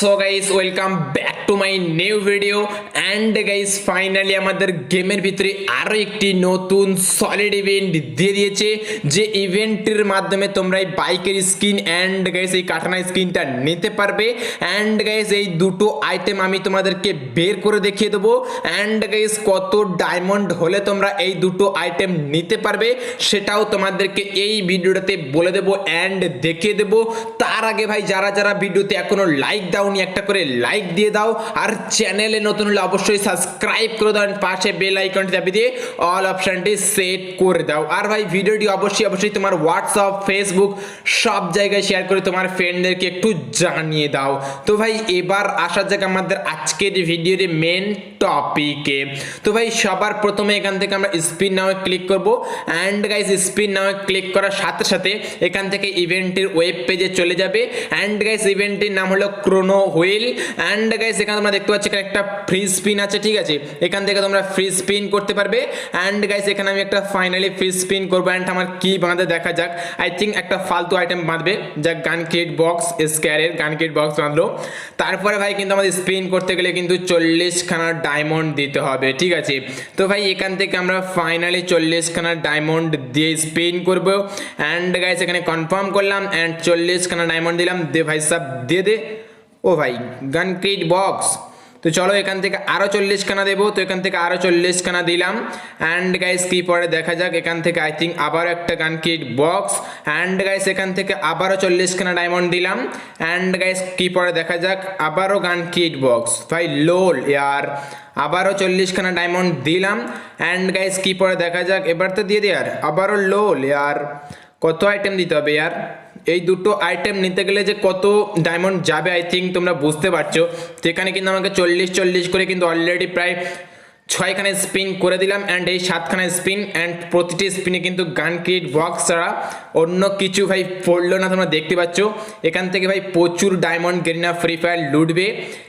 so guys welcome back to my new video and guys finally আমাদের গেমের ভিতরে আরও একটি নতুন সলিড ইভেন্ট দিয়ে দিয়েছে যে ইভেন্টের মাধ্যমে তোমরা এই বাইকের স্কিন অ্যান্ড গাইস এই কাঠানা স্কিনটা নিতে পারবে অ্যান্ড গাইস এই দুটো আইটেম আমি তোমাদেরকে বের করে দেখিয়ে দেবো অ্যান্ড গাইস কত ডায়মন্ড হলে তোমরা এই দুটো আইটেম নিতে পারবে সেটাও তোমাদেরকে এই ভিডিওটাতে বলে দেবো অ্যান্ড দেখিয়ে দেবো তার আগে ভাই যারা যারা ভিডিওতে এখনও লাইক দাওনি একটা করে লাইক দিয়ে দাও আর চ্যানেলে নতুন হলে অবশ্যই সাবস্ক্রাইব করে দাও পাশে বেল আইকনটি চাপিয়ে দিয়ে অল অপশানটি সেট করে দাও আর ভাই ভিডিওটি অবশ্যই অবশ্যই তোমার হোয়াটসঅ্যাপ ফেসবুক সব জায়গায় শেয়ার করে তোমার ফ্রেন্ডদেরকে একটু জানিয়ে দাও তো ভাই এবার আসা যাক আমাদের আজকের ভিডিওর মেন টপিকে তো ভাই সবার প্রথমে এখান থেকে আমরা স্পিন নাও ক্লিক করব and guys spin now click করার সাথে সাথে এখান থেকে ইভেন্টের ওয়েব পেজে চলে যাবে অ্যান্ড গাইজ ইভেন্টের নাম হলো ক্রোনো হুইল অ্যান্ড গাইজ এখানে তোমরা দেখতে পাচ্ছ এখানে একটা ফ্রিজ স্পিন আছে ঠিক আছে এখান থেকে তোমরা ফ্রি স্পিন করতে পারবে অ্যান্ড গাইস এখানে আমি একটা ফাইনালি ফ্রি স্পিন করবো অ্যান্ড আমার কী বাঁধে দেখা যাক আই থিঙ্ক একটা ফালতু আইটেম বাঁধবে যা গান কিট বক্স স্কেয়ারের গান কিট বক্স বাঁধলো তারপরে ভাই কিন্তু আমাদের স্পিন করতে গেলে কিন্তু চল্লিশখানা ডায়মন্ড দিতে হবে ঠিক আছে তো ভাই এখান থেকে আমরা ফাইনালি চল্লিশখানা ডায়মন্ড দিয়ে স্পিন করব অ্যান্ড গাইস এখানে কনফার্ম করলাম অ্যান্ড চল্লিশখানা ডায়মন্ড দিলাম দে ভাই সাহেব দিয়ে দে ও ভাই গান ক্রিট বক্স তো চলো এখান থেকে আরও চল্লিশখানা দেবো তো এখান থেকে আরও চল্লিশখানা দিলাম অ্যান্ড গাইস কি পরে দেখা যাক এখান থেকে আই থিঙ্ক আবারও একটা গান কিট বক্স অ্যান্ড গাইস এখান থেকে আবারও চল্লিশখানা ডায়মন্ড দিলাম অ্যান্ড গাইস কি পরে দেখা যাক আবারও গান কিট বক্স ভাই লোল ইয়ার আবারও চল্লিশখানা ডায়মন্ড দিলাম অ্যান্ড গাইস কি পরে দেখা যাক এবার তো দিয়ে দেয়ার আর আবারও লোল ইয়ার কত আইটেম দিতে হবে ইয়ার এই দুটো আইটেম নিতে গেলে যে কত ডায়মন্ড যাবে আই থিঙ্ক তোমরা বুঝতে পারছো তো এখানে কিন্তু আমাকে চল্লিশ চল্লিশ করে কিন্তু অলরেডি প্রায় ছয়খানে স্পিন করে দিলাম অ্যান্ড এই সাতখানে স্পিন অ্যান্ড প্রতিটি স্পিনে কিন্তু গান ক্রিয়েট বক্স ছাড়া অন্য কিছু ভাই পড়লো না তোমরা দেখতে পাচ্ছ এখান থেকে ভাই প্রচুর ডায়মন্ড গ্রিনা ফ্রি ফায়ার লুটবে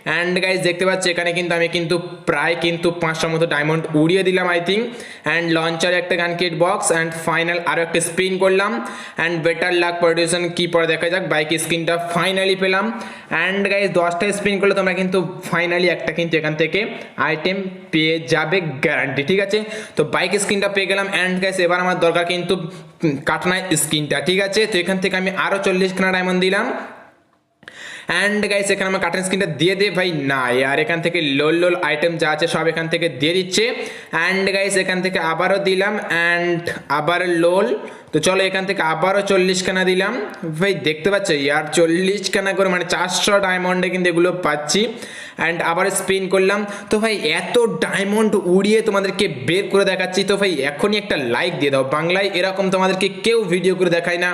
অ্যান্ড গাইজ দেখতে পাচ্ছ এখানে কিন্তু আমি কিন্তু প্রায় কিন্তু পাঁচটার মতো ডায়মন্ড উড়িয়ে দিলাম আই থিঙ্ক অ্যান্ড লঞ্চারে একটা গান ক্রিয়েট বক্স অ্যান্ড ফাইনাল আরও একটা স্পিন করলাম অ্যান্ড বেটার লাক প্রডিউশন কী পরে দেখা যাক বাইক স্ক্রিনটা ফাইনালি পেলাম অ্যান্ড গাইজ দশটা স্পিন করলে তোমরা কিন্তু ফাইনালি একটা কিন্তু এখান থেকে আইটেম পেয়ে যাবে গ্যারান্টি ঠিক আছে তো বাইক স্ক্রিনটা পেয়ে গেলাম অ্যান্ড গ্যাস এবার আমার দরকার কিন্তু কাটনায় স্ক্রিনটা ঠিক আছে তো এখান থেকে আমি আরও চল্লিশখানা ডায়মন্ড দিলাম অ্যান্ড গাইস এখানে আমার কাটন স্ক্রিনটা দিয়ে দে ভাই না আর এখান থেকে লোল লোল আইটেম যা আছে সব এখান থেকে দিয়ে দিচ্ছে অ্যান্ড গাইস এখান থেকে আবারও দিলাম অ্যান্ড আবার লোল তো চলো এখান থেকে আবারও চল্লিশ কেনা দিলাম ভাই দেখতে পাচ্ছ ইয়ার চল্লিশখানা করে মানে চারশো ডায়মন্ডে কিন্তু এগুলো পাচ্ছি অ্যান্ড আবার স্পিন করলাম তো ভাই এত ডায়মন্ড উড়িয়ে তোমাদেরকে বের করে দেখাচ্ছি তো ভাই এখনই একটা লাইক দিয়ে দাও বাংলায় এরকম তোমাদেরকে কেউ ভিডিও করে দেখায় না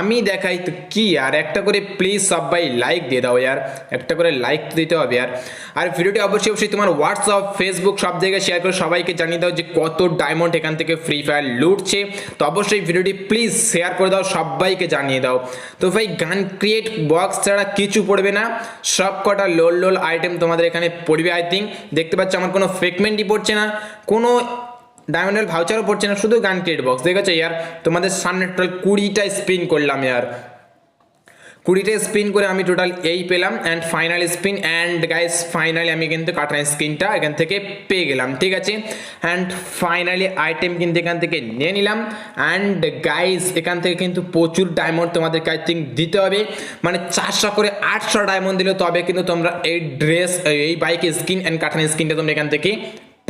আমি দেখাই তো কী আর একটা করে প্লিজ সবাই লাইক দিয়ে দাও ইয়ার একটা করে লাইক দিতে হবে আর আর ভিডিওটি অবশ্যই অবশ্যই তোমার হোয়াটসঅ্যাপ ফেসবুক সব জায়গায় শেয়ার করে সবাইকে জানিয়ে দাও যে কত ডায়মন্ড এখান থেকে ফ্রি ফায়ার লুটছে তো অবশ্যই ভিডিওটি প্লিজ শেয়ার করে দাও সবাইকে জানিয়ে দাও তো ভাই গান ক্রিয়েট বক্স ছাড়া কিছু পড়বে না সব কটা লোল লোল আইটেম আইটেম তোমাদের এখানে পড়বে আই থিঙ্ক দেখতে পাচ্ছ আমার কোনো ফ্রেগমেন্টই পড়ছে না কোনো ডায়মন্ডের ভাউচারও পড়ছে না শুধু গান ক্রিয়েট বক্স দেখেছো ইয়ার তোমাদের সামনে টোটাল কুড়িটা স্পিন করলাম ইয়ার কুড়িটা স্পিন করে আমি টোটাল এই পেলাম and final spin and guys finally আমি কিন্তু কাটার স্ক্রিনটা এখান থেকে পেয়ে গেলাম ঠিক আছে অ্যান্ড ফাইনালি আইটেম কিন্তু এখান থেকে নিয়ে নিলাম অ্যান্ড গাইস এখান থেকে কিন্তু প্রচুর ডায়মন্ড তোমাদেরকে আই থিঙ্ক দিতে হবে মানে চারশো করে আটশো ডায়মন্ড দিলে তবে কিন্তু তোমরা এই ড্রেস এই বাইক স্কিন অ্যান্ড কাটার স্কিনটা তোমরা এখান থেকে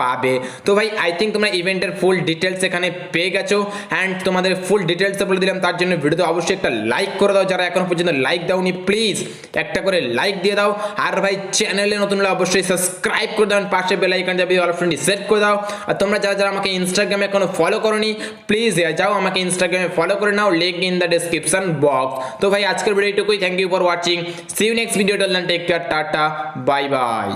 পাবে তো ভাই আই থিঙ্ক তোমরা ইভেন্টের ফুল ডিটেলস এখানে পেয়ে গেছো অ্যান্ড তোমাদের ফুল ডিটেলস বলে দিলাম তার জন্য ভিডিওতে অবশ্যই একটা লাইক করে দাও যারা এখনো পর্যন্ত লাইক দাওনি প্লিজ একটা করে লাইক দিয়ে দাও আর ভাই চ্যানেলে নতুন হলে অবশ্যই সাবস্ক্রাইব করে দাও পাশে বেলাইকন যাবে ফ্রেন্ডি সেট করে দাও আর তোমরা যারা যারা আমাকে ইনস্টাগ্রামে এখনো ফলো নি প্লিজ যাও আমাকে ইনস্টাগ্রামে ফলো করে নাও link in the description box তো ভাই আজকের ভিডিওটুকুই thank you for watching see you next video take care tata bye bye